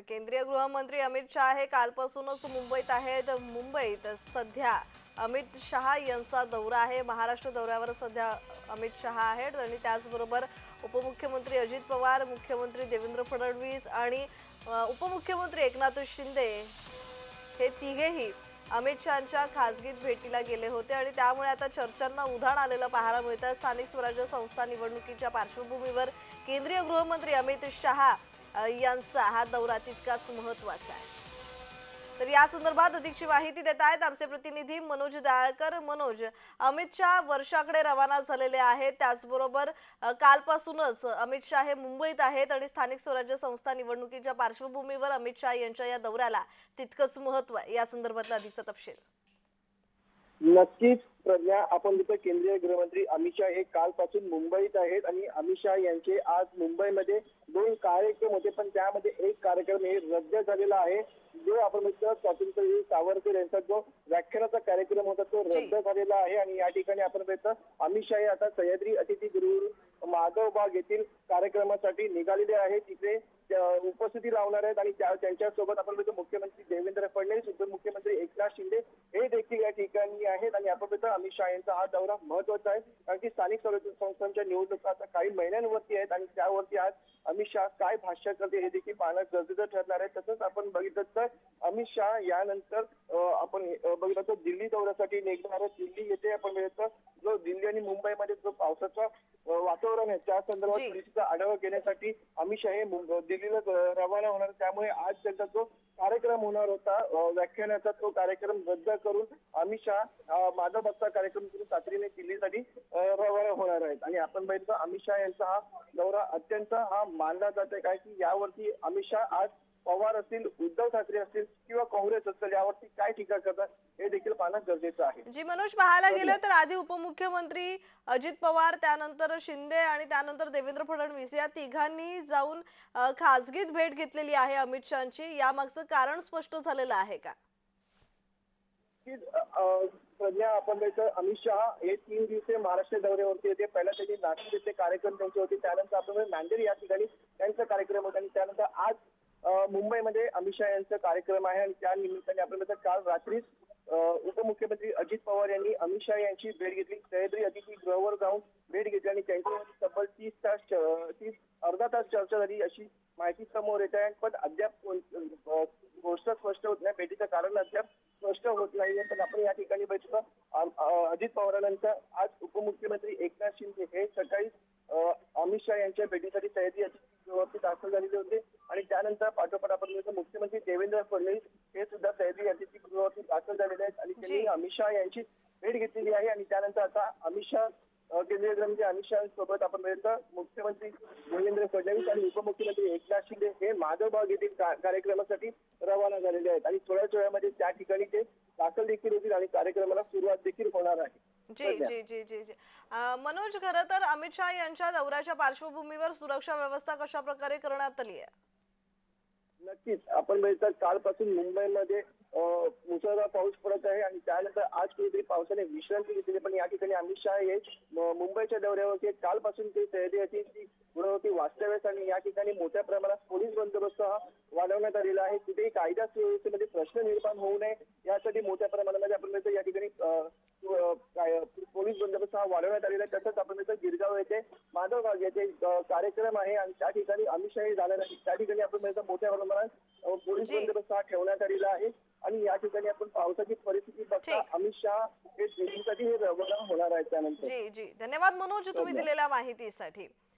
तर केंद्रीय गृहमंत्री अमित शहा हे कालपासूनच मुंबईत आहेत. मुंबईत सध्या अमित शहा यांचा दौरा आहे. महाराष्ट्र दौऱ्यावर सध्या अमित शहा आहेत आणि त्याचबरोबर उपमुख्यमंत्री अजित पवार मुख्यमंत्री देवेंद्र फडणवीस आणि उपमुख्यमंत्री एकनाथ शिंदे हे तिघेही अमित शहाच्या खासगीत भेटीला गेले होते आणि त्यामुळे आता चर्चांना उधाण आलेलं पाहायला मिळतं स्थानिक स्वराज्य संस्था निवडणुकीच्या पार्श्वभूमीवर केंद्रीय गृहमंत्री अमित शहा यांचा हा दौरा तितकाच महत्त्वाचा आहे. तर या संदर्भात अधिकची माहिती देत आहेत आमचे प्रतिनिधी मनोज दाळकर. मनोज अमित शहा वर्षाकडे रवाना झालेले आहेत. त्याचबरोबर कालपासूनच अमित शहा हे मुंबईत आहेत आणि स्थानिक स्वराज्य संस्था निवडणुकीच्या पार्श्वभूमीवर अमित शहा यांच्या या दौऱ्याला तितकंच महत्त्व आहे. या संदर्भातला अधिकचा तपशील. नक्कीच. प्रज्ञा आपण तिथे केंद्रीय गृहमंत्री अमित शहा हे कालपासून मुंबईत आहेत आणि अमित शहा यांचे आज मुंबईमध्ये दोन कार्यक्रम होते पण त्यामध्ये एक कार्यक्रम हे रद्द झालेला आहे. जो आपण म्हणतो स्वातंत्र्यवीर सावरकर यांचा जो व्याख्यानाचा कार्यक्रम होता तो रद्द झालेला आहे. आणि या ठिकाणी आपण म्हणतो अमित शहा हे आता सह्याद्री अतिथीगृह माधव बाग येथील कार्यक्रमासाठी निघालेले आहेत. तिथे उपस्थिती लावणार आहेत आणि त्यांच्यासोबत आपण म्हणतो मुख्यमंत्री देवेंद्र फडणवीस उपमुख्यमंत्री एकनाथ शिंदे हे देखील या ठिकाणी आहेत आणि आपण म्हणतो अमित शहा यांचा हा दौरा महत्त्वाचा आहे. कारण की स्थानिक स्वराज्य संस्थांच्या निवडणुका आता काही महिन्यांवरती आहेत आणि त्यावरती आज अमित शहा काय भाष्य करते हे देखील पाहणं गरजेचं ठरणार आहे. तसंच आपण बघितलं तर अमित शहा यानंतर आपण बघितलं तर दिल्ली दौऱ्यासाठी निघणार दिल्ली येथे आपण बघितलं जो दिल्ली आणि मुंबई पावसाचा वातावरण आहे. त्या संदर्भात. परिस्थितीचा आढावा घेण्यासाठी अमित शहा हे दिल्लीला रवाना होणार. त्यामुळे आज त्यांचा जो कार्यक्रम होणार होता व्याख्यानाचा तो कार्यक्रम रद्द करून अमित शहा माधव भक्ता कार्यक्रम करून तातडीने दिल्लीसाठी रवाना होणार आहेत. आणि आपण बघितलं अमित शहा यांचा हा दौरा अत्यंत हा मानला जात आहे. काय की यावरती अमित शहा आज पवार असतील उद्धव ठाकरे असतील किंवा काँग्रेस असेल यावरती काय टीका करतात हे देखील पाहणं गरजेचं आहे. जी मनोज पाहायला गेलं तर आधी उपमुख्यमंत्री अजित पवार त्यानंतर शिंदे आणि त्यानंतर देवेंद्र फडणवीस या तिघांनी जाऊन खासगीत भेट घेतलेली आहे अमित शहाची. यामागचं कारण स्पष्ट झालेलं आहे का? प्रज्ञा आपण त्याचं अमित शहा हे तीन दिवसीय महाराष्ट्र दौऱ्यावरती होते. पहिला त्यांनी नाशिक येथे कार्यक्रम त्यांचे होते. त्यानंतर आपण नांदेड या ठिकाणी त्यांचा कार्यक्रम होता आणि त्यानंतर आज अ, मुंबईमध्ये अमित शहा यांचा कार्यक्रम आहे आणि त्या निमित्ताने आपण काल रात्रीच उपमुख्यमंत्री अजित पवार यांनी अमित शहा यांची भेट घेतली. सह्याद्री अतिथी गृहावर जाऊन भेट घेतली आणि त्यांच्यावर तब्बल तीस तास च- तीस अर्धा तास चर्चा झाली अशी माहिती समोर येत आहे. पण अद्याप कोण- गोष्ट स्पष्ट होत नाही. भेटीचं कारण अद्याप स्पष्ट होत नाही पण आपण या ठिकाणी बघितलं अजित पवारांनंतर आज उपमुख्यमंत्री एकनाथ शिंदे हे सकाळी अमित शहा यांच्या भेटीसाठी सह्याद्री अतिथीगृहावरती दाखल झालेले होते आणि त्यानंतर पाठोपाठ आपण मुख्यमंत्री देवेंद्र फडणवीस हे सुद्धा सह्याद्री अतिथीगृहावरती दाखल झालेले आहेत. आणि त्यांनी. अमित शहा यांची भेट घेतलेली आहे. आणि त्यानंतर आता अमित शहा केंद्रीय गृहमंत्री अमित शहा सोबत आपण बघितलं मुख्यमंत्री देवेंद्र फडणवीस आणि उपमुख्यमंत्री एकनाथ शिंदे हे माधवबाग येथील कार्यक्रमासाठी रवाना झालेले आहेत. आणि थोड्याच वेळामध्ये त्या ठिकाणी ते दाखल देखील होतील आणि कार्यक्रमाला सुरुवात देखील होणार आहे. जी जी जी जी जी. मनोज खरं तर अमित शहा यांच्या दौऱ्याच्या पार्श्वभूमीवर सुरक्षा व्यवस्था कशा प्रकारे करण्यात आली आहे? नक्कीच. आपण म्हणजे बघितलं कालपासून मुंबईमध्ये मुसळधार पाऊस पडत आहे आणि त्यानंतर आज कुठेतरी पावसाने विश्रांती घेतली पण या ठिकाणी अमित शहा हे मुंबईच्या दौऱ्यावरती कालपासून ते सह्याद्री अतिथी गृहावरती वास्तव्यास आणि या ठिकाणी मोठ्या प्रमाणात पोलीस बंदोबस्त हा वाढवण्यात आलेला आहे. कुठेही कायदा सुव्यवस्थेमध्ये प्रश्न निर्माण होऊ नये यासाठी मोठ्या प्रमाणामध्ये आपण म्हणतो या ठिकाणी अ, अ, काय- पोलीस बंदोबस्त हा वाढवण्यात आलेला आहे तसंच आपण म्हणतो गिरगाव येथे कार्यक्रम आहे आणि त्या ठिकाणी अमित शहा हे जाणार आहे. त्या ठिकाणी आपण मोठ्या प्रमाणात पोलीस. बंदोबस्त हा ठेवण्यात आलेला आहे. आणि या ठिकाणी आपण पावसाची परिस्थिती बघता. अमित शहा हे दिल्लीसाठी हे रवाना होणार आहेत त्यानंतर. जी जी. धन्यवाद मनोज तुम्ही दिलेल्या माहितीसाठी.